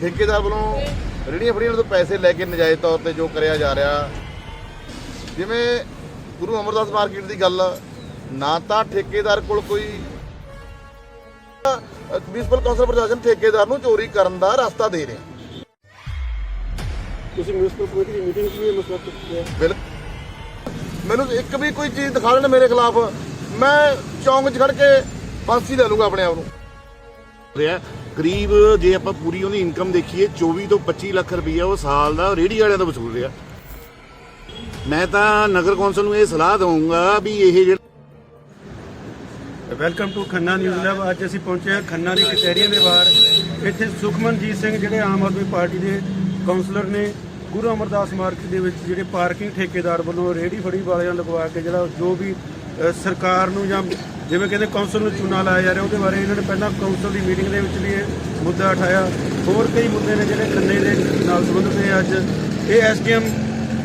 ਠੇਕੇਦਾਰ ਵੱਲੋਂ ਰੇੜੀਆਂ ਫੜੀਆਂ ਤੋਂ ਪੈਸੇ ਲੈ ਕੇ ਨਜਾਇਜ਼ ਤੌਰ ਤੇ ਜੋ ਕਰਿਆ ਜਾ ਰਿਹਾ। ਜਿਵੇਂ ਗੁਰੂ ਅਮਰਦਾਸ ਮਾਰਕੀਟ ਦੀ ਗੱਲ ਨਾ ਤਾਂ ਠੇਕੇਦਾਰ ਕੋਲ ਕੋਈ ਮਿਊਨਿਸਪਲ ਕੌਂਸਲ ਪ੍ਰਸ਼ਾਸਨ ਠੇਕੇਦਾਰ ਨੂੰ ਚੋਰੀ ਕਰਨ ਦਾ ਰਸਤਾ ਦੇ ਰਿਹਾ। ਤੁਸੀਂ ਮਿਊਨਿਸਪਲ ਕਮੇਟੀ ਦੀ ਮੀਟਿੰਗ ਵੀ ਮਸਲਾ ਚੁੱਕਿਆ ਮੈਨੂੰ ਇੱਕ ਵੀ ਕੋਈ ਚੀਜ਼ ਦਿਖਾ ਦੇਣ ਮੇਰੇ ਖਿਲਾਫ। ਮੈਂ ਚੌਂਕ 'ਚ ਖੜ ਕੇ ਫਾਂਸੀ ਲੈ ਲੂੰਗਾ ਆਪਣੇ ਆਪ ਨੂੰ। ਰਿਹਾ। ਕਰੀਬ ਜੇ ਆਪਾਂ ਪੂਰੀ ਉਹਦੀ ਇਨਕਮ ਦੇਖੀਏ 24 ਤੋਂ 25 ਲੱਖ ਰੁਪਈਆ ਉਹ ਸਾਲ ਦਾ ਰੇਹੜੀ ਵਾਲਿਆਂ ਤੋਂ ਵਸੂਲ ਰਿਹਾ। ਮੈਂ ਤਾਂ ਨਗਰ ਕੌਂਸਲ ਨੂੰ ਇਹ ਸਲਾਹ ਦਊਂਗਾ ਵੀ ਇਹ ਜਿਹੜਾ welcome to Khanna news lab ਅੱਜ ਅਸੀਂ ਪਹੁੰਚੇ ਹਾਂ ਖੰਨਾ ਦੀ ਕਚਹਿਰੀਆਂ ਦੇ ਬਾਹਰ। ਇੱਥੇ ਸੁਖਮਨਜੀਤ ਸਿੰਘ ਜਿਹੜੇ ਆਮ ਆਦਮੀ ਪਾਰਟੀ ਦੇ ਕਾਉਂਸਲਰ ਨੇ, ਗੁਰੂ ਅਮਰਦਾਸ ਮਾਰਕੀਟ ਦੇ ਵਿੱਚ ਜਿਹੜੇ ਪਾਰਕਿੰਗ ਠੇਕੇਦਾਰ ਵੱਲੋਂ ਰੇਹੜੀ ਫੜੀ ਵਾਲਿਆਂ ਲਗਵਾ ਕੇ ਜਿਹੜਾ ਜੋ ਵੀ ਸਰਕਾਰ ਨੂੰ ਜਾਂ ਜਿਵੇਂ ਕਹਿੰਦੇ ਕੌਂਸਲ ਨੂੰ ਚੂਨਾ ਲਾਇਆ ਜਾ ਰਿਹਾ, ਉਹਦੇ ਬਾਰੇ ਇਹਨਾਂ ਨੇ ਪਹਿਲਾਂ ਕੌਂਸਲ ਦੀ ਮੀਟਿੰਗ ਦੇ ਵਿੱਚ ਵੀ ਇਹ ਮੁੱਦਾ ਉਠਾਇਆ। ਹੋਰ ਕਈ ਮੁੱਦੇ ਨੇ ਜਿਹੜੇ ਖੰਨੇ ਦੇ ਨਾਲ ਸੰਬੰਧਿਤ ਨੇ ਅੱਜ। ਇਹ ਐਸਡੀਐਮ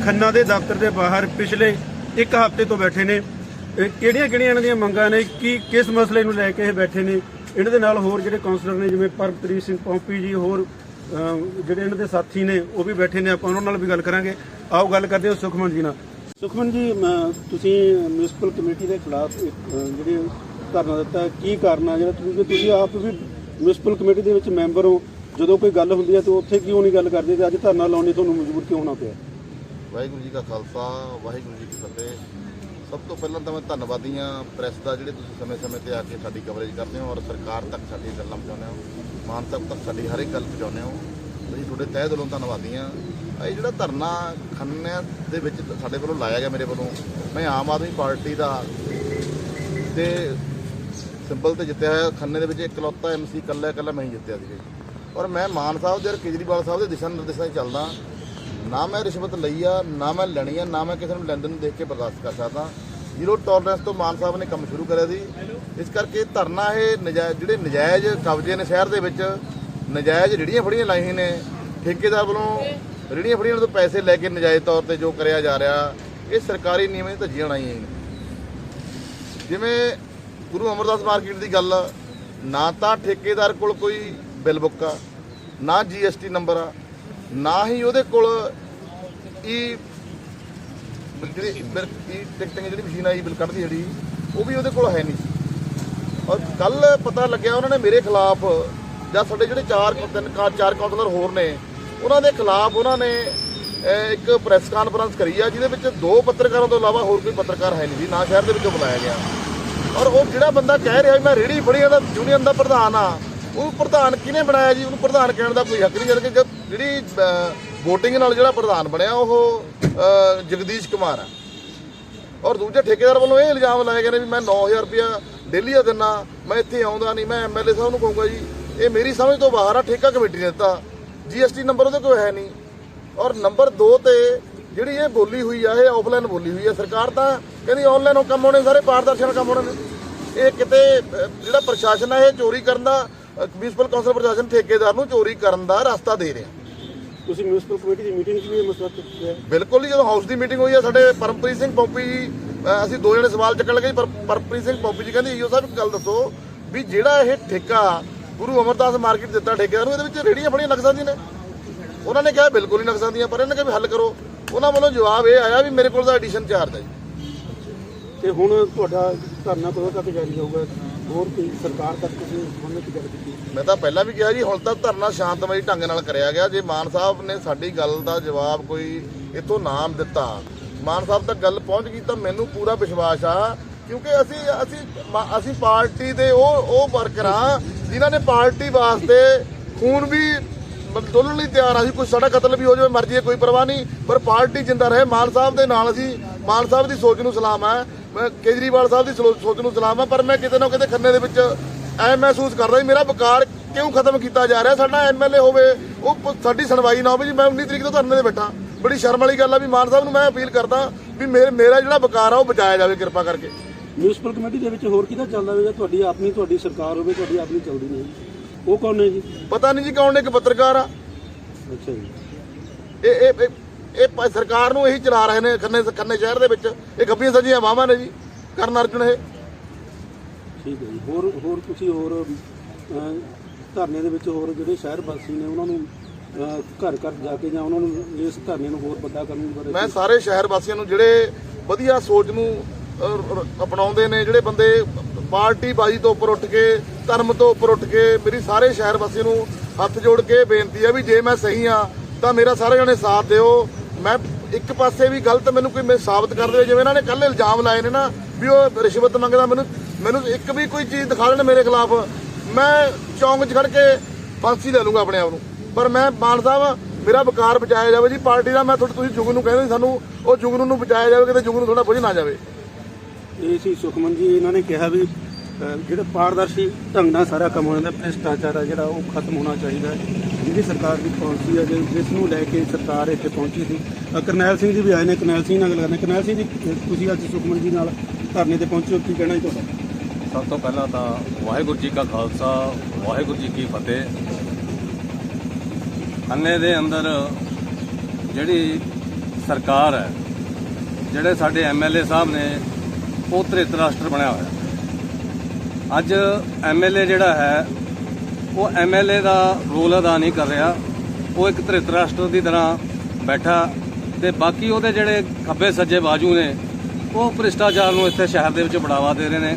ਖੰਨਾ ਦੇ ਦਫ਼ਤਰ ਦੇ ਬਾਹਰ ਪਿਛਲੇ ਇੱਕ ਹਫ਼ਤੇ ਤੋਂ ਬੈਠੇ ਨੇ। ਕਿਹੜੀਆਂ ਕਿਹੜੀਆਂ ਇਹਨਾਂ ਦੀਆਂ ਮੰਗਾਂ ਨੇ? ਕੀ, ਕਿਸ ਮਸਲੇ ਨੂੰ ਲੈ ਕੇ ਇਹ ਬੈਠੇ ਨੇ? ਇਹਨਾਂ ਦੇ ਨਾਲ ਹੋਰ ਜਿਹੜੇ ਕਾਉਂਸਲਰ ਨੇ, ਜਿਵੇਂ ਪਰਮਪ੍ਰੀਤ ਸਿੰਘ ਪੌਂਪੀ ਜੀ, ਹੋਰ ਜਿਹੜੇ ਇਹਨਾਂ ਦੇ ਸਾਥੀ ਨੇ, ਉਹ ਵੀ ਬੈਠੇ ਨੇ। ਆਪਾਂ ਉਹਨਾਂ ਨਾਲ ਵੀ ਗੱਲ ਕਰਾਂਗੇ। ਆਓ ਗੱਲ ਕਰਦੇ ਹਾਂ ਸੁਖਮਨ ਜੀ ਨਾਲ। ਸੁਖਮਨ ਜੀ ਅਮ, ਤੁਸੀਂ ਮਿਊਨਿਸਪਲ ਕਮੇਟੀ ਦੇ ਖਿਲਾਫ ਇੱਕ, ਜਿਹੜੀ ਧਰਨਾ ਦਿੱਤਾ ਕੀ ਕਾਰਨ ਆ ਜਿਹੜਾ ਤੁਸੀਂ ਤੁਸੀਂ ਆਪ ਵੀ ਮਿਊਨਿਸਪਲ ਕਮੇਟੀ ਦੇ ਵਿੱਚ ਮੈਂਬਰ ਹੋ ਜਦੋਂ ਕੋਈ ਗੱਲ ਹੁੰਦੀ ਹੈ ਤਾਂ ਉੱਥੇ ਕਿਉਂ ਨਹੀਂ ਗੱਲ ਕਰਦੇ ਤੇ ਅੱਜ ਧਰਨਾ ਲਾਉਣ ਲਈ ਤੁਹਾਨੂੰ ਮਜਬੂਰ ਕਿਉਂ ਹੋਣਾ ਪਿਆ? ਵਾਹਿਗੁਰੂ ਜੀ ਕਾ ਖਾਲਸਾ ਵਾਹਿਗੁਰੂ ਜੀ ਕੀ ਫਤਿਹ। ਸਭ ਤੋਂ ਪਹਿਲਾਂ ਤਾਂ ਮੈਂ ਧੰਨਵਾਦੀ ਹਾਂ ਪ੍ਰੈਸ ਦਾ ਜਿਹੜੇ ਤੁਸੀਂ ਸਮੇਂ-ਸਮੇਂ ਤੇ ਆ ਕੇ ਸਾਡੀ ਕਵਰੇਜ ਕਰਦੇ ਹੋ ਔਰ ਸਰਕਾਰ ਤੱਕ ਸਾਡੀ ਗੱਲਾਂ ਪਹੁੰਚਾਉਂਦੇ ਹੋ ਮਾਨ ਤੱਕ ਸਾਡੀ ਹਰ ਇੱਕ ਗੱਲ ਪਹੁੰਚਾਉਂਦੇ ਹੋ। ਅਸੀਂ ਤੁਹਾਡੇ ਤਹਿ ਦਿਲੋਂ ਧੰਨਵਾਦੀ ਹਾਂ। ਇਹ ਜਿਹੜਾ ਧਰਨਾ ਖੰਨੇ ਦੇ ਵਿੱਚ ਸਾਡੇ ਵੱਲੋਂ ਲਾਇਆ ਗਿਆ ਮੇਰੇ ਵੱਲੋਂ, ਮੈਂ ਆਮ ਆਦਮੀ ਪਾਰਟੀ ਦਾ ਤੇ ਸਿੰਬਲ ਤੇ ਜਿੱਤਿਆ ਹੋਇਆ, ਖੰਨੇ ਦੇ ਵਿੱਚ ਇਕਲੌਤਾ ਐਮਸੀ ਇਕੱਲਾ ਇਕੱਲਾ ਮੈਂ ਹੀ ਜਿੱਤਿਆ ਸੀ ਔਰ ਮੈਂ ਮਾਨ ਸਾਹਿਬ ਦੇ ਔਰ ਕੇਜਰੀਵਾਲ ਸਾਹਿਬ ਦੇ ਦਿਸ਼ਾ ਨਿਰਦੇਸ਼ਾਂ 'ਤੇ ਚੱਲਦਾ, ਨਾ ਮੈਂ ਰਿਸ਼ਵਤ ਲਈ ਆ, ਨਾ ਮੈਂ ਲੈਣੀ ਆ, ਨਾ ਮੈਂ ਕਿਸੇ ਨੂੰ ਲੈਂਦੇ ਨੂੰ ਦੇਖ ਕੇ ਬਰਦਾਸ਼ਤ ਕਰ ਸਕਦਾ। ਜ਼ੀਰੋ ਟੋਲਰੈਂਸ ਤੋਂ ਮਾਨ ਸਾਹਿਬ ਨੇ ਕੰਮ ਸ਼ੁਰੂ ਕਰਿਆ ਸੀ। ਇਸ ਕਰਕੇ ਧਰਨਾ ਇਹ ਨਜਾਇਜ਼ ਜਿਹੜੇ ਨਜਾਇਜ਼ ਕਬਜ਼ੇ ਨੇ ਸ਼ਹਿਰ ਦੇ ਵਿੱਚ, ਨਜਾਇਜ਼ ਜਿਹੜੀਆਂ ਫੜੀਆਂ ਲਾਈਆਂ ਨੇ, ਠੇਕੇਦਾਰ ਵੱਲੋਂ ਜਿਹੜੀਆਂ ਫੜੀਆਂ ਤੋਂ ਪੈਸੇ ਲੈ ਕੇ ਨਜਾਇਜ਼ ਤੌਰ ਤੇ ਜੋ ਕਰਿਆ ਜਾ ਰਿਹਾ, ਇਹ ਸਰਕਾਰੀ ਨਿਯਮਾਂ ਦੀ ਧੱਜੀਆਂ ਆਈਆਂ ਨੇ। ਜਿਵੇਂ ਗੁਰੂ ਅਮਰਦਾਸ ਮਾਰਕੀਟ ਦੀ ਗੱਲ, ਨਾ ਤਾਂ ਠੇਕੇਦਾਰ ਕੋਲ ਕੋਈ ਬਿੱਲ ਬੁੱਕ ਆ, ਨਾ ਜੀਐਸਟੀ ਨੰਬਰ ਆ, ਨਾ ਹੀ ਉਹਦੇ ਕੋਲ ਈ ਜਿਹੜੀ ਟਿਕਟਿੰਗ ਜਿਹੜੀ ਮਸ਼ੀਨ ਆਈ, ਬਿੱਲ ਕੱਢਦੀ ਜਿਹੜੀ, ਉਹ ਵੀ ਉਹਦੇ ਕੋਲ ਹੈ ਨਹੀਂ। ਔਰ ਕੱਲ ਪਤਾ ਲੱਗਿਆ ਉਹਨਾਂ ਨੇ ਮੇਰੇ ਖਿਲਾਫ, ਜਾਂ ਸਾਡੇ ਜਿਹੜੇ ਚਾਰ ਤਿੰਨ ਕਾ- ਚਾਰ ਕਾਉਂਸਲਰ ਹੋਰ ਨੇ ਉਹਨਾਂ ਦੇ ਖਿਲਾਫ ਉਹਨਾਂ ਨੇ ਇੱਕ ਪ੍ਰੈਸ ਕਾਨਫਰੰਸ ਕਰੀ ਆ, ਜਿਹਦੇ ਵਿੱਚ ਦੋ ਪੱਤਰਕਾਰਾਂ ਤੋਂ ਇਲਾਵਾ ਹੋਰ ਕੋਈ ਪੱਤਰਕਾਰ ਹੈ ਨਹੀਂ ਸੀ, ਨਾ ਸ਼ਹਿਰ ਦੇ ਵਿੱਚੋਂ ਬੁਲਾਇਆ ਗਿਆ। ਔਰ ਉਹ ਜਿਹੜਾ ਬੰਦਾ ਕਹਿ ਰਿਹਾ ਮੈਂ ਰੇੜੀ ਫੜੀ ਆ ਦਾ ਯੂਨੀਅਨ ਦਾ ਪ੍ਰਧਾਨ ਆ, ਉਹ ਪ੍ਰਧਾਨ ਕਿਹਨੇ ਬਣਾਇਆ ਜੀ? ਉਹਨੂੰ ਪ੍ਰਧਾਨ ਕਹਿਣ ਦਾ ਕੋਈ ਹੱਕ ਨਹੀਂ ਜਦ ਕਿ ਜਿਹੜੀ VOTING ਨਾਲ ਜਿਹੜਾ ਪ੍ਰਧਾਨ ਬਣਿਆ, ਉਹ ਜਗਦੀਸ਼ ਕੁਮਾਰ ਆ। ਔਰ ਦੂਜੇ ਠੇਕੇਦਾਰ ਵੱਲੋਂ ਇਹ ਇਲਜ਼ਾਮ ਲਾਏ ਗਏ ਨੇ ਵੀ ਮੈਂ 9000 ਰੁਪਇਆ ਡੇਲੀ ਦਾ ਦਿੰਨਾ, ਮੈਂ ਇੱਥੇ ਆਉਂਦਾ ਨਹੀਂ, ਮੈਂ ਐਮਐਲਏ ਸਾਹਿਬ ਨੂੰ ਕਹੂੰਗਾ ਜੀ, ਇਹ ਮੇਰੀ ਸਮਝ ਤੋਂ ਬਾਹਰ ਆ, ਠੇਕਾ ਕਮੇਟੀ ਨੇ ਦਿੱਤਾ। ਜੀਐਸਟੀ ਨੰਬਰ ਉਹਦੇ ਕੋਲ ਹੈ ਨਹੀਂ। ਔਰ ਨੰਬਰ 2 ਤੇ ਜਿਹੜੀ ਇਹ ਬੋਲੀ ਹੋਈ ਆ ਇਹ ਆਫਲਾਈਨ ਬੋਲੀ ਹੋਈ ਆ। ਸਰਕਾਰ ਤਾਂ ਕਹਿੰਦੀ ਆਨਲਾਈਨ ਕੰਮ ਹੋਣੇ ਸਾਰੇ ਪਾਰਦਰਸ਼ਨ ਕੰਮ ਹੋਣੇ ਨੇ। ਇਹ ਕਿਤੇ ਜਿਹੜਾ ਪ੍ਰਸ਼ਾਸਨ ਹੈ ਇਹ ਚੋਰੀ ਕਰਨ ਦਾ ਮਿਊਨਿਸਪਲ ਕੌਂਸਲ ਪ੍ਰਸ਼ਾਸਨ ਠੇਕੇਦਾਰ ਨੂੰ ਚੋਰੀ ਕਰਨ ਦਾ ਰਸਤਾ ਦੇ ਰਿਹਾ। ਤੁਸੀਂ ਮਿਊਨਿਸਪਲ ਕਮੇਟੀ ਦੀ ਮੀਟਿੰਗ 'ਚ ਵੀ ਇਹ ਮਸਲਾ ਚੁੱਕਿਆ ਬਿਲਕੁਲ ਜੀ ਜਦੋਂ ਹਾਊਸ ਦੀ ਮੀਟਿੰਗ ਹੋਈ ਆ ਸਾਡੇ ਪਰਮਪ੍ਰੀਤ ਸਿੰਘ ਪੌਪੀ ਜੀ ਅਸੀਂ ਦੋ ਜਣੇ ਸਵਾਲ ਚੱਕਣ ਲੱਗੇ ਪਰ ਪਰਮਪ੍ਰੀਤ ਸਿੰਘ ਪੌਪੀ ਜੀ ਕਹਿੰਦੇ ਈਓ ਸਾਹਿਬ ਗੱਲ ਦੱਸੋ ਵੀ ਜਿਹੜਾ ਇਹ ਠੇਕਾ ਗੁਰੂ ਅਮਰਦਾਸ ਮਾਰਕੀਟ ਦਿੱਤਾ ਠੇਕੇਦਾਰ ਨੂੰ ਇਹਦੇ ਵਿੱਚ ਰੇੜੀਆਂ ਫੜੀਆਂ ਲੱਗ ਸਕਦੀਆਂ ਨੇ। ਉਹਨਾਂ ਨੇ ਕਿਹਾ ਬਿਲਕੁਲ ਹੀ ਲੱਗ ਸਕਦੀਆਂ ਪਰ ਇਹਨਾਂ ਨੇ ਕਿਹਾ ਵੀ ਹੱਲ ਕਰੋ। ਉਹਨਾਂ ਵੱਲੋਂ ਜਵਾਬ ਇਹ ਆਇਆ ਵੀ ਮੇਰੇ ਕੋਲ ਤਾਂ ਐਡੀਸ਼ਨ ਚਾਰਜ ਹੈ ਤੇ ਹੁਣ ਤੁਹਾਡਾ ਧਰਨਾ ਕਦੋਂ ਤੱਕ ਜਾਰੀ ਰਹੂਗਾ ਹੋਰ ਕੋਈ ਸਰਕਾਰ ਤੱਕ ਤੁਸੀਂ ਸੰਬੰਧਿਤ ਗੱਲ ਕੀਤੀ? ਮੈਂ ਤਾਂ ਪਹਿਲਾਂ ਵੀ ਕਿਹਾ ਜੀ ਹੁਣ ਤੱਕ ਧਰਨਾ ਸ਼ਾਂਤਮਈ ਢੰਗ ਨਾਲ ਕਰਿਆ ਗਿਆ। ਜੇ ਮਾਨ ਸਾਹਿਬ ਨੇ ਸਾਡੀ ਗੱਲ ਦਾ ਜਵਾਬ ਕੋਈ ਇਥੋਂ ਨਾਮ ਦਿੱਤਾ ਮਾਨ ਸਾਹਿਬ ਤੱਕ ਗੱਲ ਪਹੁੰਚ ਗਈ ਤਾਂ ਮੈਨੂੰ ਪੂਰਾ ਵਿਸ਼ਵਾਸ ਆ ਕਿਉਂਕਿ ਅਸੀਂ ਅਸੀਂ ਮਾ- ਅਸੀਂ ਪਾਰਟੀ ਦੇ ਉਹ ਉਹ ਵਰਕਰਾਂ ਜਿਨ੍ਹਾਂ ਨੇ ਪਾਰਟੀ ਵਾਸਤੇ ਖੂਨ ਵੀ ਮਤਲਬ ਡੋਲਣ ਲਈ ਤਿਆਰ ਆ। ਸੀ ਕੋਈ ਸਾਡਾ ਕਤਲ ਵੀ ਹੋ ਜਾਵੇ, ਮਰਜ਼ੀ ਹੈ, ਕੋਈ ਪਰਵਾਹ ਨਹੀਂ। ਪਰ ਪਾਰਟੀ ਜਿੰਦਾ ਰਹੇ। ਮਾਨ ਸਾਹਿਬ ਦੇ ਨਾਲ ਅਸੀਂ, ਮਾਨ ਸਾਹਿਬ ਦੀ ਸੋਚ ਨੂੰ ਸਲਾਮ ਹੈ ਮੈਂ ਕੇਜਰੀਵਾਲ ਸਾਹਿਬ ਦੀ ਸਲੋ- ਸੋਚ ਨੂੰ ਸਲਾਮ ਹੈ ਪਰ ਮੈਂ ਕਿਤੇ ਨਾ ਕਿਤੇ ਖੰਨੇ ਦੇ ਵਿੱਚ ਐ ਮਹਿਸੂਸ ਕਰਦਾ ਵੀ ਮੇਰਾ ਵਕਾਰ ਕਿਉਂ ਖਤਮ ਕੀਤਾ ਜਾ ਰਿਹਾ? ਸਾਡਾ ਐਮਐਲਏ ਹੋਵੇ, ਉਹ ਪ- ਸਾਡੀ ਸੁਣਵਾਈ ਨਾ ਹੋਵੇ ਜੀ, ਮੈਂ 19 ਤਰੀਕ ਤੋਂ ਧਰਨੇ ਤੇ ਬੈਠਾ। ਬੜੀ ਸ਼ਰਮ ਵਾਲੀ ਗੱਲ ਆ ਵੀ ਮਾਨ ਸਾਹਿਬ ਨੂੰ ਮੈਂ ਅਪੀਲ ਕਰਦਾ ਵੀ ਮੇਰੇ, ਮੇਰਾ ਜਿਹੜਾ ਵਕਾਰ ਆ, ਉਹ ਬਚਾਇਆ ਜਾਵੇ ਕਿਰਪਾ ਕਰਕੇ। ਮਿਊਨਿਸਪਲ ਕਮੇਟੀ ਦੇ ਵਿੱਚ ਹੋਰ ਕਿਹਦਾ ਚੱਲਦਾ ਹੋਵੇਗਾ? ਤੁਹਾਡੀ ਆਪਣੀ ਤੁਹਾਡੀ ਸਰਕਾਰ ਹੋਵੇ ਤੁਹਾਡੀ ਆਪਣੀ ਚੱਲਦੀ ਨਹੀਂ ਉਹ ਕੌਣ ਨੇ ਜੀ? ਪਤਾ ਨਹੀਂ ਜੀ ਕੌਣ ਨੇ ਇੱਕ ਪੱਤਰਕਾਰ ਆ। ਅੱਛਾ ਜੀ। ਇਹ ਇਹ ਇਹ- ਇਹ ਪ- ਸਰਕਾਰ ਨੂੰ ਇਹੀ ਚਲਾ ਰਹੇ ਨੇ ਖੰਨੇ ਖੰਨੇ ਸ਼ਹਿਰ ਦੇ ਵਿੱਚ। ਇਹ ਗੱਬੀਆਂ ਸੱਜੀਆਂ ਵਾਵਾਂ ਨੇ ਜੀ ਕਰਨ ਅਰਜੁਨ ਇਹ। ਠੀਕ ਹੈ ਜੀ। ਹੋਰ ਹੋਰ ਤੁਸੀਂ ਹੋਰ ਅਹ, ਧਰਨੇ ਦੇ ਵਿੱਚ ਹੋਰ ਜਿਹੜੇ ਸ਼ਹਿਰ ਵਾਸੀ ਨੇ ਉਹਨਾਂ ਨੂੰ ਅਹ, ਘਰ ਘਰ ਜਾ ਕੇ ਜਾਂ ਉਹਨਾਂ ਨੂੰ ਇਸ ਧਰਨੇ ਨੂੰ ਹੋਰ ਵੱਡਾ ਕਰਨ ਬਾਰੇ ਮੈਂ ਸਾਰੇ ਸ਼ਹਿਰ ਵਾਸੀਆਂ ਨੂੰ ਜਿਹੜੇ ਵਧੀਆ ਸੋਚ ਨੂੰ ਅਪਣਾਉਂਦੇ ਨੇ ਜਿਹੜੇ ਬੰਦੇ ਪਾਰਟੀ ਬਾਜੀ ਤੋਂ ਉੱਪਰ ਉੱਠ ਕੇ, ਧਰਮ ਤੋਂ ਉੱਪਰ ਉੱਠ ਕੇ, ਮੇਰੀ ਸਾਰੇ ਸ਼ਹਿਰ ਵਾਸੀ ਨੂੰ ਹੱਥ ਜੋੜ ਕੇ ਬੇਨਤੀ ਹੈ ਵੀ ਜੇ ਮੈਂ ਸਹੀ ਹਾਂ ਤਾਂ ਮੇਰਾ ਸਾਰੇ ਜਣੇ ਸਾਥ ਦਿਓ। ਮੈਂ ਇੱਕ ਪਾਸੇ ਵੀ ਗਲਤ ਮੈਨੂੰ ਕੋਈ ਮੈਂ ਸਾਬਤ ਕਰ ਦੇਵੇ, ਜਿਵੇਂ ਇਹਨਾਂ ਨੇ ਕੱਲ ਇਲਜ਼ਾਮ ਲਾਏ ਨੇ ਨਾ ਵੀ ਉਹ ਰਿਸ਼ਵਤ ਮੰਗਦਾ, ਮੈਨੂੰ ਮੈਨੂੰ ਇੱਕ ਵੀ ਕੋਈ ਚੀਜ਼ ਦਿਖਾ ਦੇਣ ਮੇਰੇ ਖਿਲਾਫ। ਮੈਂ ਚੌਂਕ 'ਚ ਖੜ ਕੇ ਫਾਂਸੀ ਲੈ ਲੂੰਗਾ ਆਪਣੇ ਆਪ ਨੂੰ। ਪਰ ਮੈਂ ਮਾਨ ਸਾਹਿਬ, ਮੇਰਾ ਵਕਾਰ ਬਚਾਇਆ ਜਾਵੇ ਜੀ, ਪਾਰਟੀ ਦਾ ਮੈਂ ਤੁਹਾਡੇ ਤੁਸੀਂ ਜੁਗਨ ਨੂੰ ਕਹਿੰਦੇ ਸੀ ਸਾਨੂੰ, ਉਹ ਜੁਗਨ ਨੂੰ ਬਚਾਇਆ ਜਾਵੇ, ਕਿਤੇ ਜੁਗਨ ਨੂੰ ਥੋੜਾ ਬੁਝ ਨਾ ਜਾਵੇ। ਇਹ ਸੀ ਸੁਖਮਨ ਜੀ ਇਹਨਾਂ ਨੇ ਕਿਹਾ ਵੀ ਅਹ, ਜਿਹੜਾ ਪਾਰਦਰਸ਼ੀ ਢੰਗ ਨਾਲ ਸਾਰਾ ਕੰਮ ਹੋ ਜਾਂਦਾ ਭ੍ਰਿਸ਼ਟਾਚਾਰ ਆ ਜਿਹੜਾ ਉਹ ਖਤਮ ਹੋਣਾ ਚਾਹੀਦਾ ਹੈ। ਜਿਹੜੀ ਸਰਕਾਰ ਦੀ ਪਾਲਿਸੀ ਹੈ ਜਿ- ਜਿਸ ਨੂੰ ਲੈ ਕੇ ਸਰਕਾਰ ਇੱਥੇ ਪਹੁੰਚੀ ਸੀ। ਅਹ, ਕਰਨੈਲ ਸਿੰਘ ਜੀ ਵੀ ਆਏ ਨੇ ਕਰਨੈਲ ਸਿੰਘ ਨਾਲ ਗੱਲ ਕਰਨੇ। ਕਰਨੈਲ ਸਿੰਘ ਜੀ ਤੁਸੀਂ ਅੱਜ ਸੁਖਮਨ ਜੀ ਨਾਲ ਧਰਨੇ ਤੇ ਪਹੁੰਚੇ ਹੋ ਕੀ ਕਹਿਣਾ ਜੀ ਤੁਹਾਡਾ? ਸਭ ਤੋਂ ਪਹਿਲਾਂ ਤਾਂ ਵਾਹਿਗੁਰੂ ਜੀ ਕਾ ਖਾਲਸਾ ਵਾਹਿਗੁਰੂ ਜੀ ਕੀ ਫਤਿਹ। ਅੰਨੇ ਦੇ ਅੰਦਰ ਜਿਹੜੀ ਸਰਕਾਰ ਹੈ ਜਿਹੜੇ ਸਾਡੇ ਐਮਐਲਏ ਸਾਹਿਬ ਨੇ ਉਹ ਧ੍ਰਿਤ ਰਾਸ਼ਟਰ ਬਣਿਆ ਹੋਇਆ। ਅੱਜ ਐਮਐਲਏ ਜਿਹੜਾ ਹੈ, ਉਹ ਐਮਐਲਏ ਦਾ ਰੋਲ ਅਦਾ ਨਹੀਂ ਕਰ ਰਿਹਾ। ਉਹ ਇੱਕ ਧ੍ਰਿਤ ਰਾਸ਼ਟਰ ਦੀ ਤਰ੍ਹਾਂ ਬੈਠਾ ਤੇ ਬਾਕੀ ਉਹਦੇ ਜਿਹੜੇ ਖੱਬੇ ਸੱਜੇ ਬਾਜੂ ਨੇ, ਉਹ ਭ੍ਰਿਸ਼ਟਾਚਾਰ ਨੂੰ ਇੱਥੇ ਸ਼ਹਿਰ ਦੇ ਵਿੱਚ ਬੜਾਵਾ ਦੇ ਰਹੇ ਨੇ।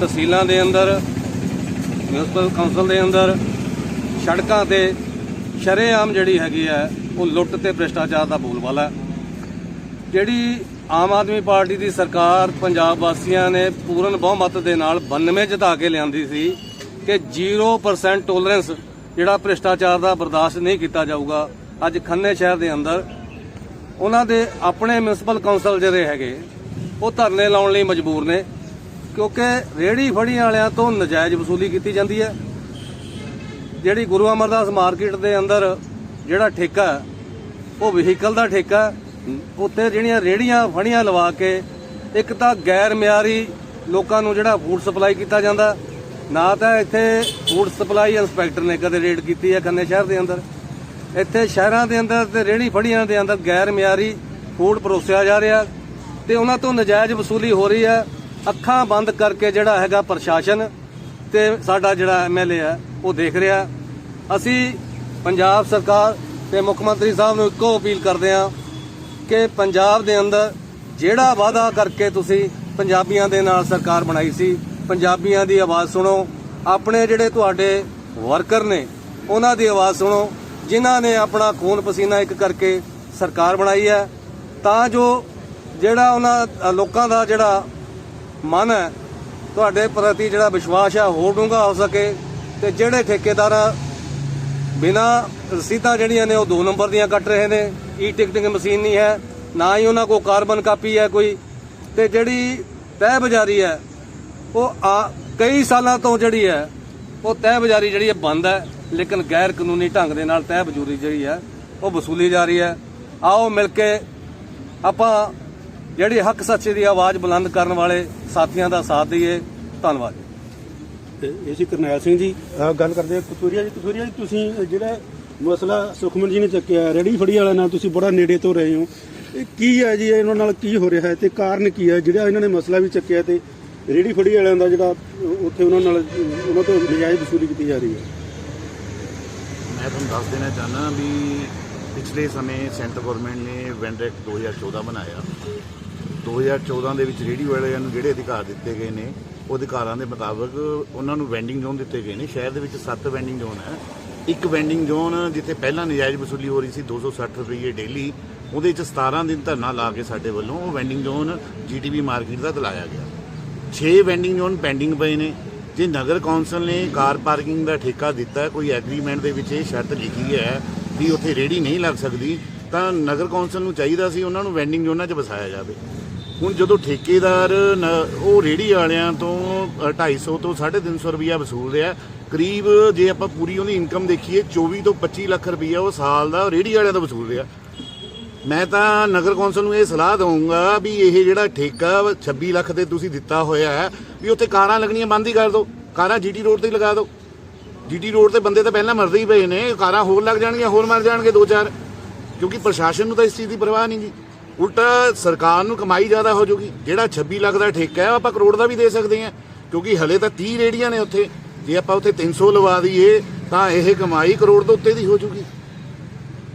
ਤਹਿਸੀਲਾਂ ਦੇ ਅੰਦਰ ਮਿਊਨਿਸਪਲ ਕਾਉਂਸਲ ਦੇ ਅੰਦਰ, ਸੜਕਾਂ ਤੇ ਸ਼ਰੇਆਮ ਜਿਹੜੀ ਹੈਗੀ ਹੈ, ਉਹ ਲੁੱਟ ਤੇ ਭ੍ਰਿਸ਼ਟਾਚਾਰ ਦਾ ਬੋਲਬਾਲਾ ਹੈ। ਜਿਹੜੀ ਆਮ ਆਦਮੀ ਪਾਰਟੀ ਦੀ ਸਰਕਾਰ ਪੰਜਾਬ ਵਾਸੀਆਂ ਨੇ ਪੂਰਨ ਬਹੁਮਤ ਦੇ ਨਾਲ 92 ਜਿਤਾ ਕੇ ਲਿਆਂਦੀ ਸੀ ਕਿ 0% ਟੋਲਰੈਂਸ ਜਿਹੜਾ ਭ੍ਰਿਸ਼ਟਾਚਾਰ ਦਾ ਬਰਦਾਸ਼ਤ ਨਹੀਂ ਕੀਤਾ ਜਾਊਗਾ ਅੱਜ ਖੰਨੇ ਸ਼ਹਿਰ ਦੇ ਅੰਦਰ। ਉਹਨਾਂ ਦੇ ਆਪਣੇ ਮਿਊਨਿਸਪਲ ਕਾਉਂਸਲ ਜਿਹੜੇ ਹੈਗੇ, ਉਹ ਧਰਨੇ ਲਾਉਣ ਲਈ ਮਜਬੂਰ ਨੇ, ਕਿਉਂਕਿ ਰੇੜੀ ਫੜੀਆਂ ਵਾਲਿਆਂ ਤੋਂ ਨਜਾਇਜ਼ ਵਸੂਲੀ ਕੀਤੀ ਜਾਂਦੀ ਹੈ। ਜਿਹੜੀ ਗੁਰੂ ਅਮਰਦਾਸ ਮਾਰਕੀਟ ਦੇ ਅੰਦਰ ਜਿਹੜਾ ਠੇਕਾ ਉਹ ਵਹੀਕਲ ਦਾ ਠੇਕਾ ਉੱਥੇ ਜਿਹੜੀਆਂ ਰੇੜੀਆਂ ਫੜੀਆਂ ਲਵਾ ਕੇ, ਇੱਕ ਤਾਂ ਗੈਰ ਮਿਆਰੀ ਲੋਕਾਂ ਨੂੰ ਜਿਹੜਾ ਫੂਡ ਸਪਲਾਈ ਕੀਤਾ ਜਾਂਦਾ, ਨਾ ਤਾਂ ਇੱਥੇ ਫੂਡ ਸਪਲਾਈ ਇੰਸਪੈਕਟਰ ਨੇ ਕਦੇ ਰੇਡ ਕੀਤੀ ਹੈ ਖੰਨੇ ਸ਼ਹਿਰ ਦੇ ਅੰਦਰ। ਇੱਥੇ ਸ਼ਹਿਰਾਂ ਦੇ ਅੰਦਰ ਤੇ ਰੇੜੀ ਫੜੀਆਂ ਦੇ ਅੰਦਰ ਗੈਰ ਮਿਆਰੀ ਫੂਡ ਪਰੋਸਿਆ ਜਾ ਰਿਹਾ ਤੇ ਉਹਨਾਂ ਤੋਂ ਨਜਾਇਜ਼ ਵਸੂਲੀ ਹੋ ਰਹੀ ਹੈ। ਅੱਖਾਂ ਬੰਦ ਕਰਕੇ ਜਿਹੜਾ ਹੈਗਾ ਪ੍ਰਸ਼ਾਸਨ ਤੇ ਸਾਡਾ ਜਿਹੜਾ ਐਮਐਲਏ ਹੈ, ਉਹ ਦੇਖ ਰਿਹਾ। ਅਸੀਂ ਪੰਜਾਬ ਸਰਕਾਰ ਤੇ ਮੁੱਖ ਮੰਤਰੀ ਸਾਹਿਬ ਨੂੰ ਇੱਕੋ ਅਪੀਲ ਕਰਦੇ ਹਾਂ ਕਿ ਪੰਜਾਬ ਦੇ ਅੰਦਰ ਜਿਹੜਾ ਵਾਅਦਾ ਕਰਕੇ ਤੁਸੀਂ ਪੰਜਾਬੀਆਂ ਦੇ ਨਾਲ ਸਰਕਾਰ ਬਣਾਈ ਸੀ, ਪੰਜਾਬੀਆਂ ਦੀ ਆਵਾਜ਼ ਸੁਣੋ, ਆਪਣੇ ਜਿਹੜੇ ਤੁਹਾਡੇ ਵਰਕਰ ਨੇ, ਉਹਨਾਂ ਦੀ ਆਵਾਜ਼ ਸੁਣੋ, ਜਿਨ੍ਹਾਂ ਨੇ ਆਪਣਾ ਖੂਨ ਪਸੀਨਾ ਇੱਕ ਕਰਕੇ ਸਰਕਾਰ ਬਣਾਈ ਹੈ, ਤਾਂ ਜੋ ਜਿਹੜਾ ਉਹਨਾਂ ਲੋਕਾਂ ਦਾ ਜਿਹੜਾ ਮਨ ਹੈ, ਤੁਹਾਡੇ ਪ੍ਰਤੀ ਜਿਹੜਾ ਵਿਸ਼ਵਾਸ ਹੈ ਹੋਰ ਡੂੰਘਾ ਹੋ ਸਕੇ, ਤੇ ਜਿਹੜੇ ਠੇਕੇਦਾਰ ਬਿਨਾ ਰਸੀਦਾਂ ਜਿਹੜੀਆਂ ਨੇ, ਉਹ ਦੋ ਨੰਬਰ ਦੀਆਂ ਕੱਟ ਰਹੇ ਨੇ ਈ ਟਿਕਟਿੰਗ ਮਸ਼ੀਨ ਨਹੀਂ ਹੈ ਨਾ ਹੀ ਉਹਨਾਂ ਕੋਲ ਕਾਰਬਨ ਕਾਪੀ ਹੈ ਕੋਈ। ਤੇ ਜਿਹੜੀ ਤਹਿ ਬਜ਼ਾਰੀ ਹੈ ਉਹ ਆ ਕਈ ਸਾਲਾਂ ਤੋਂ ਜਿਹੜੀ ਹੈ ਉਹ ਤਹਿ ਬਜ਼ਾਰੀ ਜਿਹੜੀ ਹੈ ਬੰਦ ਹੈ ਲੇਕਿਨ ਗੈਰ ਕਾਨੂੰਨੀ ਢੰਗ ਦੇ ਨਾਲ ਤਹਿ ਬਜੂਰੀ ਜਿਹੜੀ ਹੈ ਉਹ ਵਸੂਲੀ ਜਾ ਰਹੀ ਹੈ। ਆਓ ਮਿਲ ਕੇ ਆਪਾਂ ਜਿਹੜੀ ਹੱਕ ਸੱਚੇ ਦੀ ਆਵਾਜ਼ ਬੁਲੰਦ ਕਰਨ ਵਾਲੇ ਸਾਥੀਆਂ ਦਾ ਸਾਥ ਦਈਏ। ਧੰਨਵਾਦ। ਇਹ ਸੀ ਕਰਨੈਲ ਸਿੰਘ ਜੀ। ਗੱਲ ਕਰਦੇ ਆ ਕਤੂਰੀਆ ਜੀ। ਕਤੂਰੀਆ ਜੀ ਤੁਸੀਂ ਜਿਹੜਾ ਮਸਲਾ ਸੁਖਮਨ ਜੀ ਨੇ ਚੱਕਿਆ, ਰੇੜੀ ਫੜੀ ਵਾਲਿਆਂ ਨਾਲ ਤੁਸੀਂ ਬੜਾ ਨੇੜੇ ਤੋਂ ਰਹੇ ਹੋ। ਇਹ ਕੀ ਹੈ ਜੀ, ਇਹਨਾਂ ਨਾਲ ਕੀ ਹੋ ਰਿਹਾ ਹੈ ਤੇ ਕਾਰਨ ਕੀ ਹੈ? ਜਿਹੜਾ ਇਹਨਾਂ ਨੇ ਮਸਲਾ ਵੀ ਚੱਕਿਆ ਤੇ ਰੇੜੀ ਫੜੀ ਵਾਲਿਆਂ ਦਾ ਜਿਹੜਾ ਉੱਥੇ ਉਹਨਾਂ ਨਾਲ, ਉਹਨਾਂ ਤੋਂ ਨਜਾਇਜ਼ ਵਸੂਲੀ ਕੀਤੀ ਜਾ ਰਹੀ ਹੈ। ਮੈਂ ਤੁਹਾਨੂੰ ਦੱਸ ਦੇਣਾ ਚਾਹਨਾ ਵੀ ਪਿਛਲੇ ਸਮੇਂ ਸੈਂਟਰ ਗਵਰਨਮੈਂਟ ਨੇ ਵੈਂਡ ਐਕਟ 2014 ਬਣਾਇਆ। 2014 ਦੇ ਵਿੱਚ ਰੇਹੜੀ ਵਾਲਿਆਂ ਨੂੰ ਜਿਹੜੇ ਅਧਿਕਾਰ ਦਿੱਤੇ ਗਏ ਨੇ, ਉਹ ਅਧਿਕਾਰਾਂ ਦੇ ਮੁਤਾਬਕ ਉਹਨਾਂ ਨੂੰ ਵੈਂਡਿੰਗ ਜ਼ੋਨ ਦਿੱਤੇ ਗਏ ਨੇ। ਸ਼ਹਿਰ ਦੇ ਵਿੱਚ 7 ਵੈਂਡਿੰਗ ਜ਼ੋਨ ਹੈ। ਇੱਕ ਵੈਂਡਿੰਗ ਜ਼ੋਨ ਜਿੱਥੇ ਪਹਿਲਾਂ ਨਜਾਇਜ਼ ਵਸੂਲੀ ਹੋ ਰਹੀ ਸੀ 260 ਰੁਪਏ ਡੇਲੀ ਉਹਦੇ 'ਚ 17 ਦਿਨ ਧਰਨਾ ਲਾ ਕੇ ਸਾਡੇ ਵੱਲੋਂ ਉਹ ਵੈਂਡਿੰਗ ਜ਼ੋਨ ਜੀਟੀਬੀ ਮਾਰਕੀਟ ਦਾ ਦਿਲਾਇਆ ਗਿਆ। 6 ਵੈਂਡਿੰਗ ਜ਼ੋਨ ਪੈਂਡਿੰਗ ਪਏ ਨੇ। ਜੇ ਨਗਰ ਕੌਂਸਲ ਨੇ ਕਾਰ ਪਾਰਕਿੰਗ ਦਾ ਠੇਕਾ ਦਿੱਤਾ ਕੋਈ ਐਗਰੀਮੈਂਟ ਦੇ ਵਿੱਚ ਇਹ ਸ਼ਰਤ ਲਿਖੀ ਹੈ ਵੀ ਉੱਥੇ ਰੇੜੀ ਨਹੀਂ ਲੱਗ ਸਕਦੀ ਤਾਂ ਨਗਰ ਕੌਂਸਲ ਨੂੰ ਚਾਹੀਦਾ ਸੀ ਉਹਨਾਂ ਨੂੰ ਵੈਂਡਿੰਗ ਜ਼ੋਨਾਂ 'ਚ ਵਸਾਇਆ ਜਾਵੇ। ਹੁਣ ਜਦੋਂ ਠੇਕੇਦਾਰ ਨ- ਉਹ ਰੇੜੀ ਵਾਲਿਆਂ ਤੋਂ ਅ, 250 ਤੋਂ 350 ਰੁਪਈਆ ਵਸੂਲ ਰਿਹਾ ਕਰੀਬ ਜੇ ਆਪਾਂ ਪੂਰੀ ਉਹਦੀ ਇਨਕਮ ਦੇਖੀਏ 24 ਤੋਂ 25 ਲੱਖ ਰੁਪਈਆ ਉਹ ਸਾਲ ਦਾ ਰੇੜੀ ਵਾਲਿਆਂ ਦਾ ਵਸੂਲ ਰਿਹਾ। ਮੈਂ ਤਾਂ ਨਗਰ ਕੌਂਸਲ ਨੂੰ ਇਹ ਸਲਾਹ ਦਊਂਗਾ ਵੀ ਇਹ ਜਿਹੜਾ ਠੇਕਾ 26 ਲੱਖ 'ਤੇ ਤੁਸੀਂ ਦਿੱਤਾ ਹੋਇਆ ਹੈ, ਵੀ ਉੱਥੇ ਕਾਰਾਂ ਲੱਗਣੀਆਂ ਬੰਦ ਹੀ ਕਰ ਦਿਓ। ਕਾਰਾਂ ਜੀਟੀ ਰੋਡ ਤੇ ਹੀ ਲਗਾ ਦਿਓ। ਜੀਟੀ ਰੋਡ ਤੇ ਬੰਦੇ ਤਾਂ ਪਹਿਲਾਂ ਮਰਦੇ ਹੀ ਪਏ ਨੇ, ਕਾਰਾਂ ਹੋਰ ਲੱਗ ਜਾਣਗੀਆਂ, ਹੋਰ ਮਰ ਜਾਣਗੇ ਦੋ ਚਾਰ। ਕਿਉਂਕਿ ਪ੍ਰਸ਼ਾਸਨ ਨੂੰ ਤਾਂ ਇਸ ਚੀਜ਼ ਦੀ ਪਰਵਾਹ ਨਹੀਂ ਜੀ। ਉਲਟਾ ਸਰਕਾਰ ਨੂੰ ਕਮਾਈ ਜ਼ਿਆਦਾ ਹੋ ਜਾਊਗੀ ਜਿਹੜਾ 26 ਲੱਖ ਦਾ ਠੇਕਾ ਹੈ, ਉਹ ਆਪਾਂ ਕਰੋੜ ਦਾ ਵੀ ਦੇ ਸਕਦੇ ਹਾਂ। ਕਿਉਂਕਿ ਹਲੇ ਤਾਂ 30 ਰੇੜੀਆਂ ਨੇ ਉੱਥੇ। ਜੇ ਆਪਾਂ ਉੱਥੇ 300 ਲਵਾ ਦਈਏ, ਤਾਂ ਇਹ ਕਮਾਈ ਕਰੋੜ ਤੋਂ ਉੱਤੇ ਦੀ ਹੋ ਜੂਗੀ।